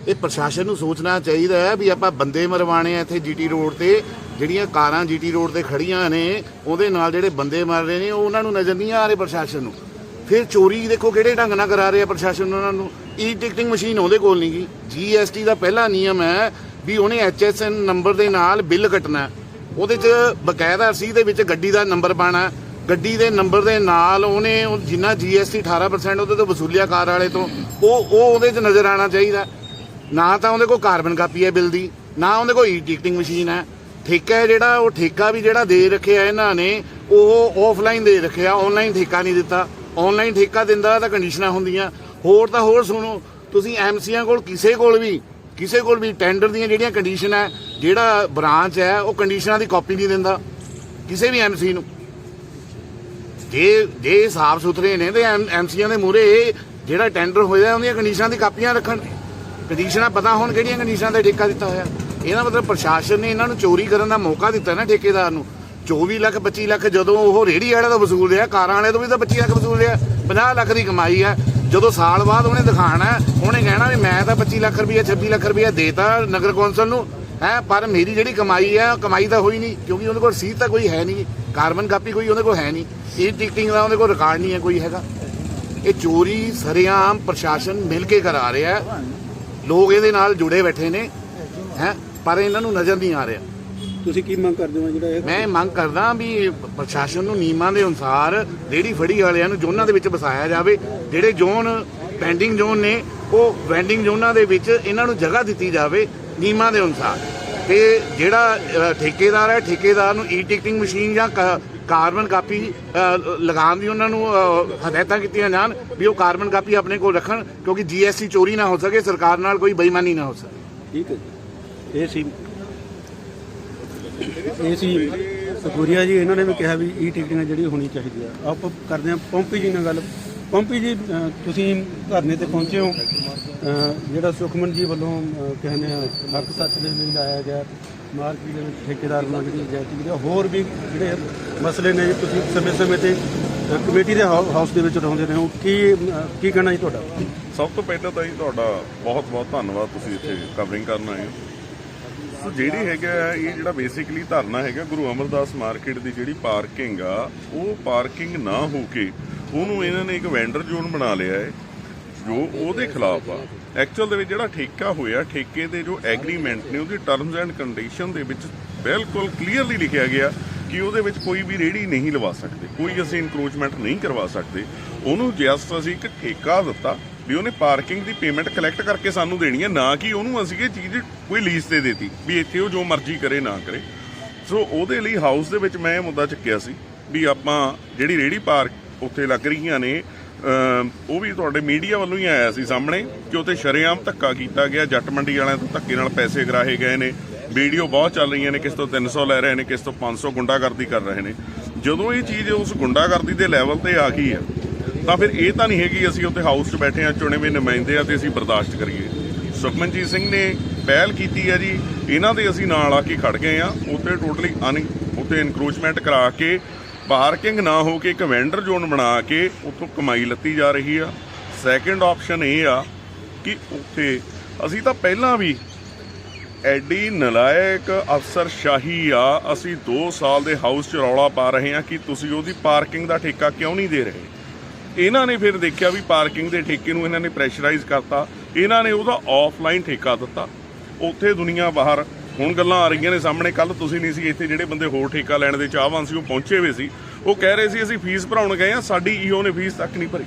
ਇਹ ਪ੍ਰਸ਼ਾਸਨ ਨੂੰ ਸੋਚਣਾ ਚਾਹੀਦਾ ਹੈ ਵੀ ਆਪਾਂ ਬੰਦੇ ਮਰਵਾਣੇ ਆ ਇੱਥੇ ਜੀਟੀ ਰੋਡ ਤੇ, ਜਿਹੜੀਆਂ ਕਾਰਾਂ ਜੀਟੀ ਰੋਡ ਤੇ ਖੜੀਆਂ ਨੇ, ਉਹਦੇ ਨਾਲ ਜਿਹੜੇ ਬੰਦੇ ਮਰ ਰਹੇ ਨੇ, ਉਹ ਉਹਨਾਂ ਨੂੰ ਨਜ਼ਰ ਨਹੀਂ ਆ ਰਹੇ ਪ੍ਰਸ਼ਾਸਨ ਨੂੰ। ਫਿਰ ਚੋਰੀ ਦੇਖੋ ਕਿਹੜੇ ਢੰਗ ਨਾਲ ਕਰਾ ਰਿਹਾ ਪ੍ਰਸ਼ਾਸਨ ਉਹਨਾਂ ਨੂੰ। ਈ ਟਿਕਟਿੰਗ ਮਸ਼ੀਨ ਉਹਦੇ ਕੋਲ ਨਹੀਂ ਗਈ। ਜੀਐਸਟੀ ਦਾ ਪਹਿਲਾ ਨਿਯਮ ਹੈ ਵੀ ਉਹਨੇ ਐਚਐਸਐਨ ਨੰਬਰ ਦੇ ਨਾਲ ਬਿੱਲ ਕੱਟਣਾ। ਉਹਦੇ 'ਚ ਬਕਾਇਦਾ ਰਸੀਦ ਦੇ ਵਿੱਚ ਗੱਡੀ ਦਾ ਨੰਬਰ ਪਾਣਾ ਗੱਡੀ ਦੇ ਨੰਬਰ ਦੇ ਨਾਲ ਉਹਨੇ ਉਹ ਜਿੰਨਾ ਜੀਐਸਟੀ 18% ਉਹਦੇ ਤੋਂ ਵਸੂਲਿਆ ਕਾਰ ਵਾਲੇ ਤੋਂ, ਉਹ ਉਹ ਉਹਦੇ 'ਚ ਨਜ਼ਰ ਆਣਾ ਚਾਹੀਦਾ। ਨਾ ਤਾਂ ਉਹਦੇ ਕੋਲ ਕਾਰਬਨ ਕਾਪੀ ਹੈ ਬਿੱਲ ਦੀ, ਨਾ ਉਹਦੇ ਕੋਲ ਈ ਟਿਕਟਿੰਗ ਮਸ਼ੀਨ ਹੈ। ਠੇਕਾ ਹੈ ਜਿਹੜਾ, ਉਹ ਠੇਕਾ ਵੀ ਜਿਹੜਾ ਦੇ ਰੱਖਿਆ ਇਹਨਾਂ ਨੇ, ਉਹ ਆਫਲਾਈਨ ਦੇ ਰੱਖਿਆ ਆਨਲਾਈਨ ਠੇਕਾ ਨਹੀਂ ਦਿੱਤਾ। ਆਨਲਾਈਨ ਠੇਕਾ ਦਿੰਦਾ ਤਾਂ ਕੰਡੀਸ਼ਨਾਂ ਹੁੰਦੀਆਂ। ਹੋਰ ਤਾਂ ਹੋਰ ਸੁਣੋ, ਤੁਸੀਂ ਐਮਸੀਆਂ ਕੋਲ ਕਿਸੇ ਕੋਲ ਵੀ, ਕਿਸੇ ਕੋਲ ਵੀ ਟੈਂਡਰ ਦੀਆਂ ਜਿਹੜੀਆਂ ਕੰਡੀਸ਼ਨ ਹੈ, ਜਿਹੜਾ ਬ੍ਰਾਂਚ ਹੈ, ਉਹ ਕੰਡੀਸ਼ਨਾਂ ਦੀ ਕਾਪੀ ਨਹੀਂ ਦਿੰਦਾ। ਕਿਸੇ ਵੀ ਐਮਸੀ ਨੂੰ। ਜੇ ਜੇ ਸਾਫ਼ ਸੁਥਰੇ ਨੇ ਤੇ ਐਮਸੀਆਂ ਦੇ ਮੂਰੇ ਜਿਹੜਾ ਟੈਂਡਰ ਹੋਇਆ, ਉਹਦੀਆਂ ਕੰਡੀਸ਼ਨਾਂ ਦੀ ਕਾਪੀਆਂ ਰੱਖਣ ਕੰਡੀਸ਼ਨਾਂ ਪਤਾ ਹੋਣ ਕਿਹੜੀਆਂ ਕੰਡੀਸ਼ਨਾਂ ਦਾ ਠੇਕਾ ਦਿੱਤਾ ਹੋਇਆ। ਇਹਦਾ ਮਤਲਬ ਪ੍ਰਸ਼ਾਸਨ ਨੇ ਇਹਨਾਂ ਨੂੰ ਚੋਰੀ ਕਰਨ ਦਾ ਮੌਕਾ ਦਿੱਤਾ ਨਾ ਠੇਕੇਦਾਰ ਨੂੰ। 24 ਲੱਖ 25 ਲੱਖ ਜਦੋਂ ਉਹ ਰੇੜੀ ਵਾਲੇ ਦਾ ਵਸੂਲ ਰਿਹਾ, ਕਾਰਾਂ ਵਾਲੇ ਤੋਂ ਵੀ ਤਾਂ 25 ਲੱਖ ਵਸੂਲ ਰਿਹਾ 50 ਲੱਖ ਦੀ ਕਮਾਈ ਹੈ। ਜਦੋਂ ਸਾਲ ਬਾਅਦ ਉਹਨੇ ਦਿਖਾਣਾ, ਉਹਨੇ ਕਹਿਣਾ ਵੀ ਮੈਂ ਤਾਂ 25 ਲੱਖ ਰੁਪਏ 26 ਲੱਖ ਰੁਪਏ ਦੇਤਾ ਨਗਰ ਕੌਂਸਲ ਨੂੰ। ਹੈ ਪਰ ਮੇਰੀ ਜਿਹੜੀ ਕਮਾਈ ਹੈ ਕਮਾਈ ਤਾਂ ਹੋਈ ਨਹੀਂ ਕਿਉਂਕਿ ਉਹਦੇ ਕੋਲ ਰਸੀਦ ਤਾਂ ਕੋਈ ਹੈ ਨਹੀਂ ਕਾਰਬਨ ਕਾਪੀ ਕੋਈ ਉਹਦੇ ਕੋਲ ਹੈ ਨਹੀਂ ਇਹ ਟਿਕਟਿੰਗ ਦਾ ਉਹਦੇ ਕੋਲ ਰਿਕਾਰਡ ਨਹੀਂ ਹੈ ਕੋਈ ਹੈਗਾ। ਇਹ ਚੋਰੀ ਸਰੇਆਮ ਪ੍ਰਸ਼ਾਸਨ ਮਿਲ ਕੇ ਕਰਾ ਰਿਹਾ ਹੈ। ਲੋਕ ਇਹਦੇ ਨਾਲ ਜੁੜੇ ਬੈਠੇ ਨੇ ਹੈ ਪਰ ਇਹਨਾਂ ਨੂੰ ਨਜ਼ਰ ਨਹੀਂ ਆ ਰਿਹਾ। ਤੁਸੀਂ ਕੀ ਮੰਗ ਕਰਦੇ ਹੋ ਜਿਹੜਾ ਇਹ ਮੈਂ ਮੰਗ ਕਰਦਾ ਵੀ ਪ੍ਰਸ਼ਾਸਨ ਨੂੰ ਨਿਯਮਾਂ ਦੇ ਅਨੁਸਾਰ ਰੇੜੀ ਫੜੀ ਵਾਲਿਆਂ ਨੂੰ ਜ਼ੋਨਾਂ ਦੇ ਵਿੱਚ ਵਸਾਇਆ ਜਾਵੇ। ਜਿਹੜੇ ਜ਼ੋਨ ਪੈਂਡਿੰਗ ਜ਼ੋਨ ਨੇ ਉਹ ਵੈਂਡਿੰਗ ਜ਼ੋਨਾਂ ਦੇ ਵਿੱਚ ਇਹਨਾਂ ਨੂੰ ਜਗ੍ਹਾ ਦਿੱਤੀ ਜਾਵੇ। ਨਿਯਮਾਂ ਦੇ ਅਨੁਸਾਰ। ਤੇ ਜਿਹੜਾ ਅ, ਠੇਕੇਦਾਰ ਹੈ ਠੇਕੇਦਾਰ ਨੂੰ ਈ ਟਿਕਟਿੰਗ ਮਸ਼ੀਨ ਜਾਂ ਕਾ- ਕਾਰਬਨ ਕਾਪੀ ਅ, ਲਗਾਉਣ ਦੀ ਉਹਨਾਂ ਨੂੰ ਅ, ਹਦਾਇਤਾਂ ਕੀਤੀਆਂ ਜਾਣ ਵੀ ਉਹ ਕਾਰਬਨ ਕਾਪੀ ਆਪਣੇ ਕੋਲ ਰੱਖਣ ਕਿਉਂਕਿ ਜੀਐਸਟੀ ਚੋਰੀ ਨਾ ਹੋ ਸਕੇ ਸਰਕਾਰ ਨਾਲ ਕੋਈ ਬੇਈਮਾਨੀ ਨਾ ਹੋ ਸਕੇ। ਠੀਕ ਹੈ ਜੀ। ਇਹ ਸੀ ਇਹ ਸੀ ਸਪੂਰੀਆ ਜੀ ਇਹਨਾਂ ਨੇ ਵੀ ਕਿਹਾ ਵੀ ਈ ਟਿਕਟਿੰਗ ਜਿਹੜੀ ਹੋਣੀ ਚਾਹੀਦੀ ਆ। ਆਪ ਕਰਦੇ ਹਾਂ ਪੰਪੀ ਜੀ ਨਾਲ ਗੱਲ। ਪੰਪੀ ਜੀ, ਅਹ, ਤੁਸੀਂ ਧਰਨੇ ਤੇ ਪਹੁੰਚੇ ਹੋ। ਅਹ, ਜਿਹੜਾ ਸੁਖਮਨ ਜੀ ਵੱਲੋਂ, ਅਹ, ਕਹਿੰਦੇ ਆ, ਹੱਕ ਸੱਚ ਦੇ ਲਈ ਲਾਇਆ ਗਿਆ ਮਾਰਕੀਟ ਦੇ ਵਿੱਚ ਠੇਕੇਦਾਰ ਨਾਲ ਜਿਹੜੀ ਜਾਇਤੀ ਕੀਤੀ ਹੋਰ ਵੀ ਜਿਹੜੇ ਮਸਲੇ ਨੇ ਜੀ ਤੁਸੀਂ ਸਮੇਂ-ਸਮੇਂ ਤੇ, ਅਹ, ਕਮੇਟੀ ਦੇ ਹਾਊ- ਹਾਊਸ ਦੇ ਵਿੱਚ ਰਹਿੰਦੇ ਰਹੇ ਹੋ। ਕੀ, ਅਹ, ਕੀ ਕਹਿਣਾ ਜੀ ਤੁਹਾਡਾ? ਸਭ ਤੋਂ ਪਹਿਲਾਂ ਤਾਂ ਜੀ ਤੁਹਾਡਾ ਬਹੁਤ ਬਹੁਤ ਧੰਨਵਾਦ ਤੁਸੀਂ ਇੱਥੇ ਕਵਰਿੰਗ ਕਰਨ ਆਏ ਹੋ। ਸੋ ਜਿਹੜੀ ਹੈਗਾ ਇਹ ਜਿਹੜਾ ਬੇਸਿਕਲੀ ਧਰਨਾ ਹੈਗਾ, ਗੁਰੂ ਅਮਰਦਾਸ ਮਾਰਕੀਟ ਦੀ ਜਿਹੜੀ ਪਾਰਕਿੰਗ ਆ, ਉਹ ਪਾਰਕਿੰਗ ਨਾ ਹੋ ਕੇ ਉਹਨੂੰ ਇਹਨਾਂ ਨੇ ਇੱਕ ਵੈਂਡਰ ਜ਼ੋਨ ਬਣਾ ਲਿਆ ਹੈ, ਜੋ ਉਹਦੇ ਖਿਲਾਫ ਆ। ਐਕਚੁਅਲ ਦੇ ਵਿੱਚ ਜਿਹੜਾ ਠੇਕਾ ਹੋਇਆ, ਠੇਕੇ ਦੇ ਜੋ ਐਗਰੀਮੈਂਟ ਨੇ, ਉਹਦੀ ਟਰਮਸ ਐਂਡ ਕੰਡੀਸ਼ਨ ਦੇ ਵਿੱਚ ਬਿਲਕੁਲ ਕਲੀਅਰਲੀ ਲਿਖਿਆ ਗਿਆ ਕਿ ਉਹਦੇ ਵਿੱਚ ਕੋਈ ਵੀ ਰੇੜੀ ਨਹੀਂ ਲਵਾ ਸਕਦੇ, ਕੋਈ ਅਸੀਂ ਇਨਕਰੋਚਮੈਂਟ ਨਹੀਂ ਕਰਵਾ ਸਕਦੇ। ਉਹਨੂੰ ਜਸਟ ਅਸੀਂ ਇੱਕ ਠੇਕਾ ਦਿੱਤਾ ਵੀ ਉਹਨੇ ਪਾਰਕਿੰਗ ਦੀ ਪੇਮੈਂਟ ਕਲੈਕਟ ਕਰਕੇ ਸਾਨੂੰ ਦੇਣੀ ਹੈ, ਨਾ ਕਿ ਉਹਨੂੰ ਅਸੀਂ ਇਹ ਚੀਜ਼ ਕੋਈ ਲੀਜ਼ ਤੇ ਦੇਤੀ ਵੀ ਇੱਥੇ ਉਹ ਜੋ ਮਰਜ਼ੀ ਕਰੇ, ਨਾ ਕਰੇ। ਸੋ ਉਹਦੇ ਲਈ ਹਾਊਸ ਦੇ ਵਿੱਚ ਮੈਂ ਇਹ ਮੁੱਦਾ ਚੱਕਿਆ ਸੀ ਵੀ ਆਪਾਂ ਜਿਹੜੀ ਰੇੜੀ ਪਾਰਕ ਉੱਥੇ ਲੱਗ ਰਹੀਆਂ ਨੇ। ਉਹ ਵੀ ਤੁਹਾਡੇ ਮੀਡੀਆ ਵੱਲੋਂ ਹੀ ਆਇਆ ਸੀ ਸਾਹਮਣੇ ਕਿ ਉੱਥੇ ਸ਼ਰੇਆਮ ਧੱਕਾ ਕੀਤਾ ਗਿਆ। ਜੱਟ ਮੰਡੀ ਵਾਲਿਆਂ ਤੋਂ ਧੱਕੇ ਨਾਲ ਪੈਸੇ ਗਰਾਹੇ ਗਏ ਨੇ। ਵੀਡੀਓ ਬਹੁਤ ਚੱਲ ਰਹੀਆਂ ਨੇ, ਕਿਸ ਤੋਂ 300 ਲੈ ਰਹੇ ਨੇ, ਕਿਸ ਤੋਂ 500 ਗੁੰਡਾਗਰਦੀ ਕਰ ਰਹੇ ਨੇ। ਜਦੋਂ ਇਹ ਚੀਜ਼ ਉਸ ਗੁੰਡਾਗਰਦੀ ਦੇ ਲੈਵਲ ਤੇ ਆ ਗਈ ਹੈ, ਤਾਂ ਫਿਰ ਇਹ ਤਾਂ ਨਹੀਂ ਹੈਗੀ ਅਸੀਂ ਉੱਥੇ ਹਾਊਸ 'ਚ ਬੈਠੇ ਆ ਹੋਏ ਨੁਮਾਇੰਦੇ ਆ ਤੇ ਅਸੀਂ ਬਰਦਾਸ਼ਤ ਕਰੀਏ। ਸੁਖਮਨਜੀਤ ਸਿੰਘ ਨੇ ਪਹਿਲ ਕੀਤੀ ਹੈ ਜੀ, ਇਹਨਾਂ ਦੇ ਅਸੀਂ ਨਾਲ ਆ ਕੇ ਖੜ ਗਏ ਆ ਉੱਥੇ ਟੋਟਲੀ ਅਨ ਉੱਥੇ ਇਨਕਰੋਚਮੈਂਟ ਕਰਾ ਕੇ ਪਾਰਕਿੰਗ ਨਾ ਹੋ ਕੇ ਇੱਕ ਵੈਂਡਰ ਜ਼ੋਨ ਬਣਾ ਕੇ ਉੱਥੋਂ ਕਮਾਈ ਲੱਤੀ ਜਾ ਰਹੀ ਆ। ਸੈਕੰਡ ਆਪਸ਼ਨ ਇਹ ਆ ਕਿ ਉੱਥੇ ਅਸੀਂ ਤਾਂ ਪਹਿਲਾਂ ਵੀ ਐਡੀ ਨਲਾਇਕ ਅਫਸਰ ਸ਼ਾਹੀ ਆ, ਅਸੀਂ 2 ਸਾਲ ਦੇ ਹਾਊਸ 'ਚ ਰੌਲਾ ਪਾ ਰਹੇ ਹਾਂ ਕਿ ਤੁਸੀਂ ਉਹਦੀ ਪਾਰਕਿੰਗ ਦਾ ਠੇਕਾ ਕਿਉਂ ਨਹੀਂ ਦੇ ਰਹੇ? ਇਹਨਾਂ ਨੇ ਫਿਰ ਦੇਖਿਆ ਵੀ ਪਾਰਕਿੰਗ ਦੇ ਠੇਕੇ ਨੂੰ ਇਹਨਾਂ ਨੇ ਪ੍ਰੈਸ਼ਰਾਈਜ਼ ਕਰਤਾ। ਇਹਨਾਂ ਨੇ ਉਹਦਾ ਆਫਲਾਈਨ ਠੇਕਾ ਦਿੱਤਾ। ਉੱਥੇ ਦੁਨੀਆ ਬਾਹਰ ਹੁਣ ਗੱਲਾਂ ਆ ਰਹੀਆਂ ਨੇ ਸਾਹਮਣੇ। ਕੱਲ ਤੁਸੀਂ ਨਹੀਂ ਸੀ ਇੱਥੇ, ਜਿਹੜੇ ਬੰਦੇ ਹੋਰ ਠੇਕਾ ਲੈਣ ਦੇ ਚਾਹਵਾਨ ਸੀ, ਉਹ ਪਹੁੰਚੇ ਹੋਏ ਸੀ। ਉਹ ਕਹਿ ਰਹੇ ਸੀ, ਅਸੀਂ ਫੀਸ ਭਰਾਉਣ ਗਏ ਆ ਸਾਡੀ ਈਓ ਨੇ ਫੀਸ ਤੱਕ ਨਹੀਂ ਭਰੀ,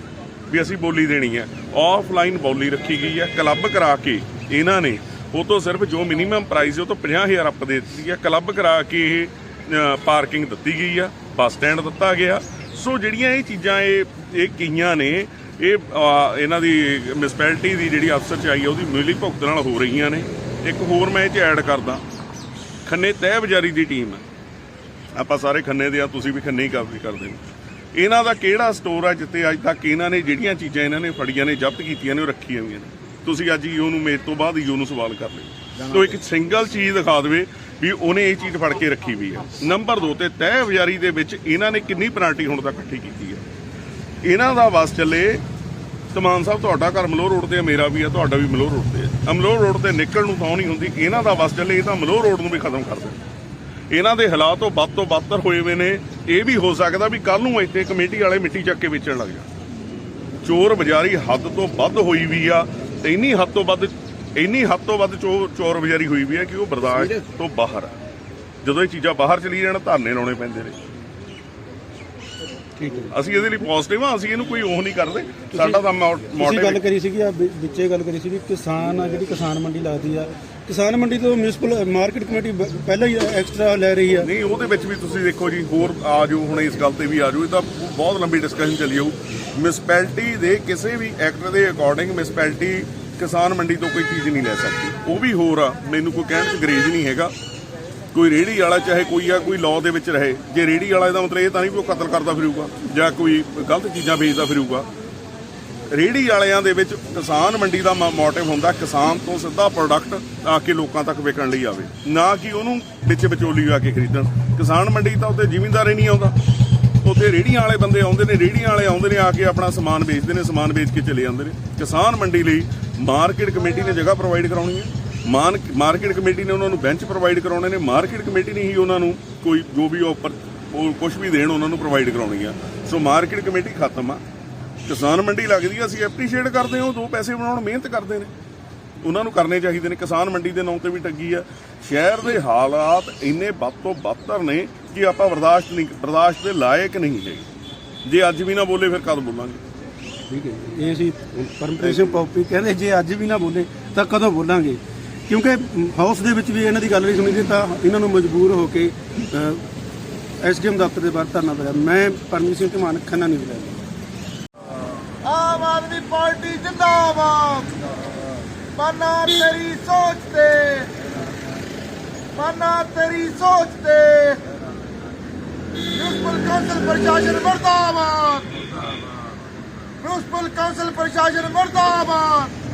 ਵੀ ਅਸੀਂ ਬੋਲੀ ਦੇਣੀ ਹੈ। ਆਫਲਾਈਨ ਬੋਲੀ ਰੱਖੀ ਗਈ ਹੈ, ਕਲੱਬ ਕਰਾ ਕੇ ਇਹਨਾਂ ਨੇ। ਉਹ ਤੋਂ ਸਿਰਫ ਜੋ ਮਿਨੀਮਮ ਪ੍ਰਾਈਸ ਹੈ, ਉਹ ਤੋਂ 50000 ਅਪ ਦੇ ਦਿੱਤੀ ਹੈ। ਕਲੱਬ ਕਰਾ ਕੇ ਇਹ ਪਾਰਕਿੰਗ ਦਿੱਤੀ ਗਈ ਆ, ਬੱਸ ਸਟੈਂਡ ਦਿੱਤਾ ਗਿਆ। ਸੋ ਜਿਹੜੀਆਂ ਇਹ ਚੀਜ਼ਾਂ, ਇਹ ਇਹ ਕਈਆਂ ਨੇ, ਇਹ ਇਹਨਾਂ ਦੀ ਮਿਸਪੈਲਿਟੀ ਦੀ ਜਿਹੜੀ ਅਫਸਰ ਚ ਆਈ ਹੈ ਉਹਦੀ ਮਿਲੀ ਭੁਗਤ ਨਾਲ ਹੋ ਰਹੀਆਂ ਨੇ। ਇੱਕ ਹੋਰ ਮੈਂ ਇਹ ਚ ਐਡ ਕਰਦਾ। ਖੰਨੇ ਤਹਿ ਬਜ਼ਾਰੀ ਦੀ ਟੀਮ ਹੈ। ਆਪਾਂ ਸਾਰੇ ਖੰਨੇ ਦੇ ਆ ਤੁਸੀਂ ਵੀ ਖੰਨੇ ਹੀ ਕਾਬੂ ਕਰਦੇ ਨੇ ਇਹਨਾਂ ਦਾ ਕਿਹੜਾ ਸਟੋਰ ਆ ਜਿੱਤੇ ਅੱਜ ਤੱਕ ਇਹਨਾਂ ਨੇ ਜਿਹੜੀਆਂ ਚੀਜ਼ਾਂ ਇਹਨਾਂ ਨੇ ਫੜੀਆਂ ਨੇ ਜ਼ਬਤ ਕੀਤੀਆਂ ਨੇ ਉਹ ਰੱਖੀਆਂ ਹੋਈਆਂ ਨੇ? ਤੁਸੀਂ ਅੱਜ ਈਓ ਨੂੰ ਮੇਰੇ ਤੋਂ ਬਾਅਦ ਈਓ ਨੂੰ ਸਵਾਲ ਕਰ ਲਿਓ ਤੋ ਇੱਕ ਸਿੰਗਲ ਚੀਜ਼ ਦਿਖਾ ਦੇਵੇ ਵੀ ਉਹਨੇ ਇਹ ਚੀਜ਼ ਫੜ ਕੇ ਰੱਖੀ ਹੋਈ ਹੈ। ਨੰਬਰ 2 ਤੇ ਤਹਿ ਬਜ਼ਾਰੀ ਦੇ ਵਿੱਚ ਇਹਨਾਂ ਨੇ ਕਿੰਨੀ ਪੈਨਲਟੀ ਹੁਣ ਤੱਕ ਇਕੱਠੀ ਕੀਤੀ ਹੈ। ਇਹਨਾਂ ਦਾ ਬਸ ਚੱਲੇ ਤੇ ਮਾਨ ਸਾਹਿਬ ਤੁਹਾਡਾ ਘਰ ਮਲੋਹ ਰੋਡ ਤੇ ਮੇਰਾ ਵੀ ਆ ਤੁਹਾਡਾ ਵੀ ਮਲੋਹ ਰੋਡ ਤੇ ਆ ਮਲੋਹ ਰੋਡ ਤੇ ਨਿਕਲਣ ਨੂੰ ਥਾਂ ਨਹੀਂ ਹੁੰਦੀ ਇਹਨਾਂ ਦਾ ਵਸ ਚੱਲੇ ਇਹ ਤਾਂ ਮਲੋਹ ਰੋਡ ਨੂੰ ਵੀ ਖਤਮ ਕਰ ਦੇ ਇਹਨਾਂ ਦੇ ਹਾਲਾਤ ਤੋਂ ਵੱਧ ਤੋਂ ਬੱਤਰ ਹੋਏ ਹੋਏ ਨੇ। ਇਹ ਵੀ ਹੋ ਸਕਦਾ ਵੀ ਕੱਲ ਨੂੰ ਇੱਥੇ ਕਮੇਟੀ ਵਾਲੇ ਮਿੱਟੀ ਚੱਕ ਕੇ ਵੇਚਣ ਲੱਗ ਜਾਣ। ਚੋਰ ਬਜ਼ਾਰੀ ਹੱਦ ਤੋਂ ਵੱਧ ਹੋਈ ਵੀ ਆ ਤੇ ਇੰਨੀ ਹੱਦ ਤੋਂ ਵੱਧ ਇੰਨੀ ਹੱਦ ਤੋਂ ਵੱਧ ਚੋਰ ਬਜ਼ਾਰੀ ਹੋਈ ਵੀ ਆ ਕਿ ਉਹ ਬਰਦਾਸ਼ਤ ਤੋਂ ਬਾਹਰ ਆ। ਜਦੋਂ ਇਹ ਚੀਜ਼ਾਂ ਬਾਹਰ ਚਲੀ ਜਾਣ ਧਰਨੇ ਲਾਉਣੇ ਪੈਂਦੇ ਨੇ। ਹੈ ਅਸੀਂ ਇਹਦੇ ਲਈ ਪੋਜ਼ਿਟਿਵ ਆ ਅਸੀਂ ਇਹਨੂੰ ਕੋਈ ਉਹ ਨਹੀਂ ਕਰਦੇ। ਸਾਡਾ ਤਾਂ ਤੁਸੀਂ ਗੱਲ ਮੋਟਿਵ ਕਰੀ ਸੀਗੀ ਆ ਵਿ- ਵਿੱਚੇ ਗੱਲ ਕਰੀ ਸੀ ਵੀ ਕਿਸਾਨ ਆ ਜਿਹੜੀ ਕਿਸਾਨ ਮੰਡੀ ਲੱਗਦੀ ਆ। ਕਿਸਾਨ ਮੰਡੀ ਤੋਂ ਮਿਊਨਿਸਪਲ ਮਾਰਕੀਟ ਕਮੇਟੀ ਬ- ਪਹਿਲਾਂ ਹੀ ਐਕਸਟਰਾ ਲੈ ਰਹੀ ਆ। ਨਹੀਂ ਉਹਦੇ ਵਿੱਚ ਵੀ ਤੁਸੀਂ ਦੇਖੋ ਜੀ ਹੋਰ ਆ ਜਾਓ ਹੁਣ ਇਸ ਗੱਲ ਤੇ ਵੀ ਆ ਜਾਓ। ਇਹ ਤਾਂ ਬਹੁਤ ਲੰਬੀ ਡਿਸਕਸ਼ਨ ਚੱਲੀ ਜਾਊ। ਮਿਸਪੈਲਿਟੀ ਦੇ ਕਿਸੇ ਵੀ ਐਕਟ ਦੇ ਅਕੋਰਡਿੰਗ ਮਿਸਪੈਲਿਟੀ ਕਿਸਾਨ ਮੰਡੀ ਤੋਂ ਕੋਈ ਚੀਜ਼ ਨਹੀਂ ਲੈ ਸਕਦੀ। ਉਹ ਵੀ ਹੋਰ ਆ ਮੈਨੂੰ ਕੋਈ ਕਹਿਣ ਚ ਗਰੇਜ ਨਹੀਂ ਹੈਗਾ। ਕੋਈ ਰੇੜੀ ਵਾਲਾ ਚਾਹੇ ਕੋਈ ਆ, ਕੋਈ ਲਾਅ ਦੇ ਵਿੱਚ ਰਹੇ। ਜੇ ਰੇੜੀ ਵਾਲਾ ਇਹਦਾ ਮਤਲਬ ਇਹ ਤਾਂ ਨਹੀਂ ਵੀ ਉਹ ਕਤਲ ਕਰਦਾ ਫਿਰੂਗਾ, ਜਾਂ ਕੋਈ ਗਲਤ ਚੀਜ਼ਾਂ ਵੇਚਦਾ ਫਿਰੂਗਾ। ਰੇੜੀ ਵਾਲਿਆਂ ਦੇ ਵਿੱਚ ਕਿਸਾਨ ਮੰਡੀ ਦਾ ਮੋਟਿਵ ਹੁੰਦਾ, ਕਿਸਾਨ ਤੋਂ ਸਿੱਧਾ ਪ੍ਰੋਡਕਟ ਆ ਕੇ ਲੋਕਾਂ ਤੱਕ ਵਿਕਣ ਲਈ ਆਵੇ। ਨਾ ਕਿ ਉਹਨੂੰ ਵਿੱਚ ਵਿਚੋਲੀ ਆ ਕੇ ਖਰੀਦਣ। ਕਿਸਾਨ ਮੰਡੀ ਤਾਂ ਉੱਤੇ ਜ਼ਿਮੀਂਦਾਰ ਹੀ ਨਹੀਂ ਆਉਂਦਾ। ਉੱਥੇ ਰੇੜੀਆਂ ਵਾਲੇ ਬੰਦੇ ਆਉਂਦੇ ਨੇ ਰੇੜੀਆਂ ਵਾਲੇ ਆਉਂਦੇ ਨੇ, ਆ ਕੇ ਆਪਣਾ ਸਮਾਨ ਵੇਚਦੇ ਨੇ, ਸਮਾਨ ਵੇਚ ਕੇ ਚਲੇ ਜਾਂਦੇ ਨੇ। ਕਿਸਾਨ ਮੰਡੀ ਲਈ ਮਾਰਕੀਟ ਕਮੇਟੀ ਨੇ ਜਗ੍ਹਾ ਪ੍ਰੋਵਾਈਡ ਕਰਾਉਣੀ ਹੈ। ਮਾਨ ਮਾਰਕੀਟ ਕਮੇਟੀ ਨੇ ਉਹਨਾਂ ਨੂੰ ਬੈਂਚ ਪ੍ਰੋਵਾਈਡ ਕਰਾਉਣੇ ਨੇ। ਮਾਰਕੀਟ ਕਮੇਟੀ ਨੇ ਹੀ ਉਹਨਾਂ ਨੂੰ ਕੋਈ ਜੋ ਵੀ ਉੱਪਰ ਉਹ ਕੁਝ ਵੀ ਦੇਣ ਉਹਨਾਂ ਨੂੰ ਪ੍ਰੋਵਾਈਡ ਕਰਾਉਣੀ ਆ। ਸੋ ਮਾਰਕੀਟ ਕਮੇਟੀ ਖਤਮ ਆ। ਕਿਸਾਨ ਮੰਡੀ ਲੱਗਦੀ ਆ, ਅਸੀਂ ਐਪਰੀਸ਼ੀਏਟ ਕਰਦੇ ਹਾਂ ਦੋ ਪੈਸੇ ਬਣਾਉਣ ਮਿਹਨਤ ਕਰਦੇ ਨੇ। ਉਹਨਾਂ ਨੂੰ ਕਰਨੇ ਚਾਹੀਦੇ ਨੇ। ਕਿਸਾਨ ਮੰਡੀ ਦੇ ਨਾਂ ਤੇ ਵੀ ਟੱਗੀ ਆ। ਸ਼ਹਿਰ ਦੇ ਹਾਲਾਤ ਇੰਨੇ ਵੱਧ ਤੋਂ ਬੱਤਰ ਨੇ ਕਿ ਆਪਾਂ ਬਰਦਾਸ਼ਤ ਨਹੀਂ, ਬਰਦਾਸ਼ਤ ਦੇ ਲਾਇਕ ਨਹੀਂ ਹੈਗੇ। ਜੇ ਅੱਜ ਵੀ ਨਾ ਬੋਲੇ, ਫਿਰ ਕਦ ਬੋਲਾਂਗੇ? ਠੀਕ ਹੈ ਜੀ। ਇਹ ਸੀ ਪਰਮਪ੍ਰੀਤ ਸਿੰਘ ਪੌਪੀ ਕਹਿੰਦੇ, ਜੇ ਅੱਜ ਵੀ ਨਾ ਬੋਲੇ, ਤਾਂ ਕਦੋਂ ਬੋਲਾਂਗੇ? ਕਿਉਂਕਿ ਹਾਊਸ ਦੇ ਵਿੱਚ ਵੀ ਇਹਨਾਂ ਦੀ ਗੱਲ ਨਹੀਂ ਸੁਣੀ ਗਈ ਤਾਂ ਇਹਨਾਂ ਨੂੰ ਮਜਬੂਰ ਹੋ ਕੇ ਐਸਡੀਐਮ ਦਫ਼ਤਰ ਦੇ ਬਾਹਰ ਧਰਨਾ ਪਿਆ ਮੈਂ ਪਰਮਜੀਤ ਸਿੰਘ ਧਮਾਨ, ਖੰਨਾ ਨਹੀਂ ਮਿਲਿਆ ਆਮ ਆਦਮੀ ਪਾਰਟੀ ਜਿੰਦਾਬਾਦ। ਮਾਨਾ ਤੇਰੀ ਸੋਚ ਤੇ। ਮਾਨਾ ਤੇਰੀ ਸੋਚ ਤੇ। ਮਿਊਨਿਸਪਲ ਕਾਉਂਸਲ ਪ੍ਰਸ਼ਾਸਨ ਮਰਦਾਬਾਦ। ਮਿਊਨਿਸਪਲ ਕਾਉਂਸਲ ਪ੍ਰਸ਼ਾਸਨ ਮਰਦਾਬਾਦ।